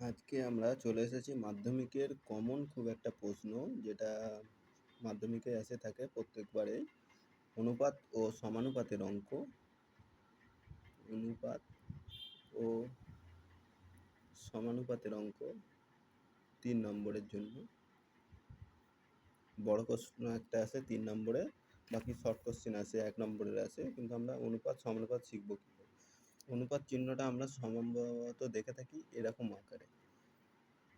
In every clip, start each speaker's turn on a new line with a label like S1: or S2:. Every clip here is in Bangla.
S1: আজকে আমরা চলে এসেছি মাধ্যমিকের কমন খুব একটা প্রশ্ন, যেটা মাধ্যমিকে এসে থাকে প্রত্যেকবারেই অনুপাত ও সমানুপাতের অঙ্ক। অনুপাত ও সমানুপাতের অঙ্ক তিন নম্বরের জন্য। বড় প্রশ্ন একটা আছে তিন নম্বরে, বাকি শর্ট কোশ্চেন আছে এক নম্বরের আছে কিন্তু আমরা অনুপাত, সমানুপাত শিখব কী অনুপাত চিহ্নটা আমরা সম্ভবত দেখে থাকি এরকম আকারে।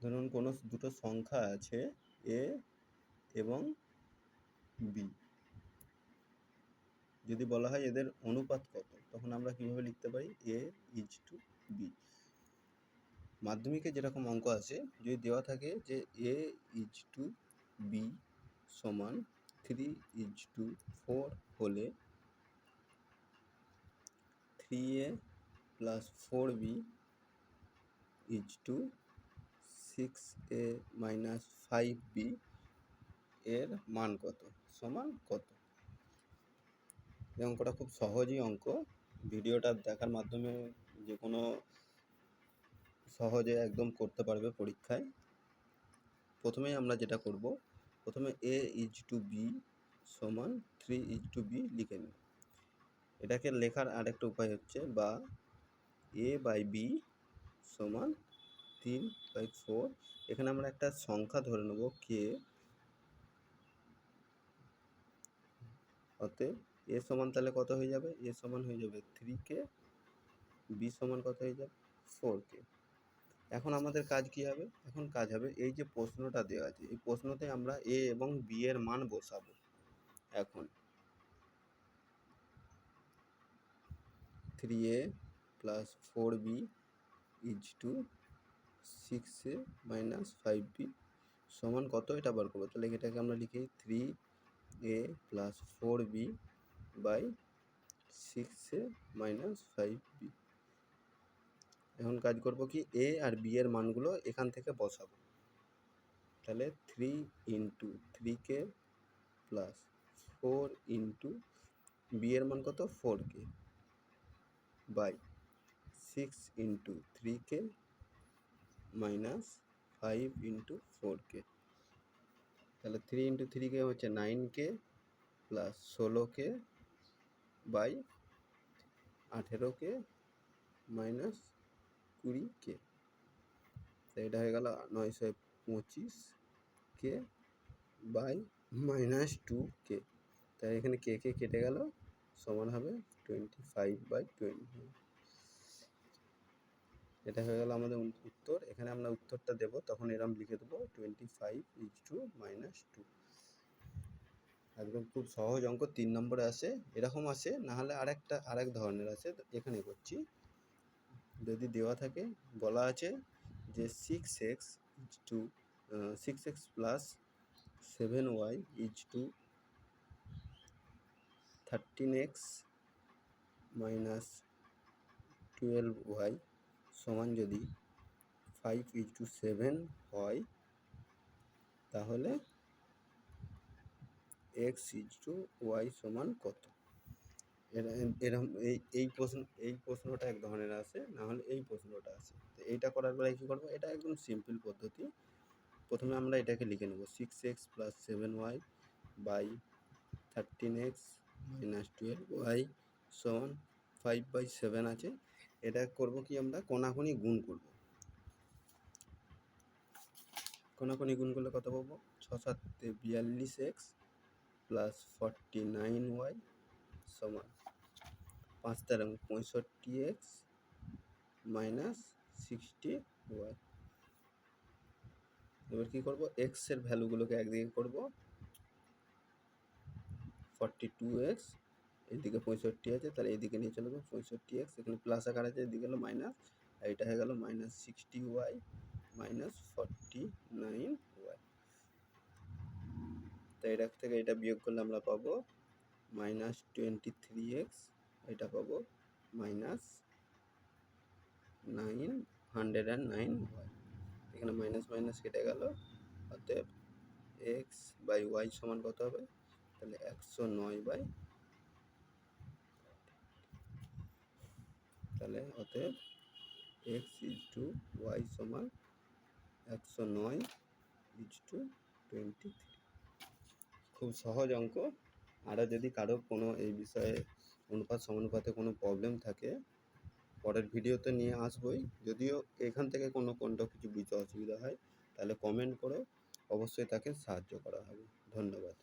S1: ধরুন কোনো দুটো সংখ্যা আছে এ এবং বি যদি বলা হয় এদের অনুপাত কত, তখন আমরা কীভাবে লিখতে পারি? এ ইজ টু বি মাধ্যমিকে যেরকম অঙ্ক আছে, যদি দেওয়া থাকে যে এ ইজ টু বি সমান থ্রি ইজ টু ফোর হলে three A plus four B is to six A minus five B এর মান কত? সমান কত? এই অঙ্কটা খুব সহজই অঙ্ক। ভিডিওটা দেখার মাধ্যমে যে কোনো সহজে একদম করতে পারবে পরীক্ষায়। প্রথমেই আমরা যেটা করব, প্রথমে এ ইজ টু বি সমান থ্রি ইজ টু বি লিখে নিই। এটাকে লেখার আরেকটা উপায় হচ্ছে বা এ বাই বি সমান তিন বাই ফোর এখানে আমরা একটা সংখ্যা ধরে নেব কে অতএব এ সমান তাহলে কত হয়ে যাবে? এ সমান হয়ে যাবে থ্রি কে বি সমান কত হয়ে যাবে? ফোর কে এখন আমাদের কাজ কি হবে? এখন কাজ হবে এই যে প্রশ্নটা দেওয়া আছে, এই প্রশ্নতে আমরা এ এবং বি এর মান বসাবো। এখন three A plus four B is to six A minus five B সমান কত এটা বার করব? তাহলে এটাকে আমরা লিখি three A plus four B by six A minus five B এখন কাজ করব কি এ আর বি এর মানগুলো এখান থেকে বসাবো। তাহলে থ্রি ইন্টু থ্রি কে প্লাস ফোর ইন্টু বি এর মান কত? ফোর কে বাই সিক্স ইন্টু থ্রি কে মাইনাস ফাইভ ইন্টু ফোর কে তাহলে থ্রি ইন্টু থ্রি কে হচ্ছে নাইন কে প্লাস ষোলো কে বাই আঠেরো কে মাইনাস কুড়ি কে এটা হয়ে গেল নয়শো পঁচিশ কে বাই মাইনাস টু কে তাই এখানে কে কে কেটে গেল, সমান হবে টোয়েন্টি ফাইভ বাই টোয়েন্টি এটা হয়ে গেল আমাদের উত্তর। এখানে আমরা উত্তরটা দেবো, তখন এরম লিখে দেবো twenty five is to minus two একদম খুব সহজ অঙ্ক, তিন নম্বরে আসে। এরকম আসে নাহলে আরেকটা, আরেক ধরনের আছে এখানে করছি। যদি দেওয়া থাকে, বলা আছে যে six X is to six X plus seven Y is to thirteen X minus twelve Y সমান যদি ফাইভ ইজ টু সেভেন হয়, তাহলে এক্স ইজ টু ওয়াই সমান কত? এরকম এই এই প্রশ্ন, এই প্রশ্নটা এক ধরনের আসে না হলে এই প্রশ্নটা আসে তো এইটা করার পরে কী করব? এটা একদম সিম্পল পদ্ধতি। প্রথমে আমরা এটাকে লিখে নেব six X plus seven Y by thirteen X minus twelve Y সমান ফাইভ বাই সেভেন আছে। এটা করব কি আমরা? কোনাকুনি গুণ করব। কোনাকুনি গুণ করলে কত পাবো? ছ সাতে বিয়াল্লিশ X plus forty nine Y সমান পাঁচ তেরো পঁয়ষট্টি এক্স মাইনাস সিক্সটি ওয়াই। এবার কী করব? এক্সের ভ্যালুগুলোকে একদিকে করব। ফর্টি টু এক্স এদিকে পঁয়ষট্টি আছে, তাহলে এদিকে নিয়ে চলে যাব পঁয়ষট্টি এক্স এখানে প্লাস আকার আছে, এদিকে হলো মাইনাস আর এটা হয়ে গেল minus sixty Y minus forty nine Y তো এটা থেকে এটা বিয়োগ করলে আমরা পাবো মাইনাস টোয়েন্টি থ্রি এক্স এটা পাবো minus nine hundred and nine Y এখানে মাইনাস মাইনাস কেটে গেল, অতএব এক্স বাই ওয়াই সমান কত হবে? তাহলে একশো নয় বাই তাহলে অতএব এক্স ইজ টু ওয়াই সমান একশো নয় ইজ টু টোয়েন্টি থ্রি খুব সহজ অঙ্ক। আরও যদি কারও কোনো এই বিষয়ে অনুপাত সমানুপাতে কোনো প্রবলেম থাকে, পরের ভিডিওতে নিয়ে আসবই। যদিও এখান থেকে কোনো কোনটা কিছু বুঝতে অসুবিধা হয়, তাহলে কমেন্ট করে। অবশ্যই তাকে সাহায্য করা হবে। ধন্যবাদ।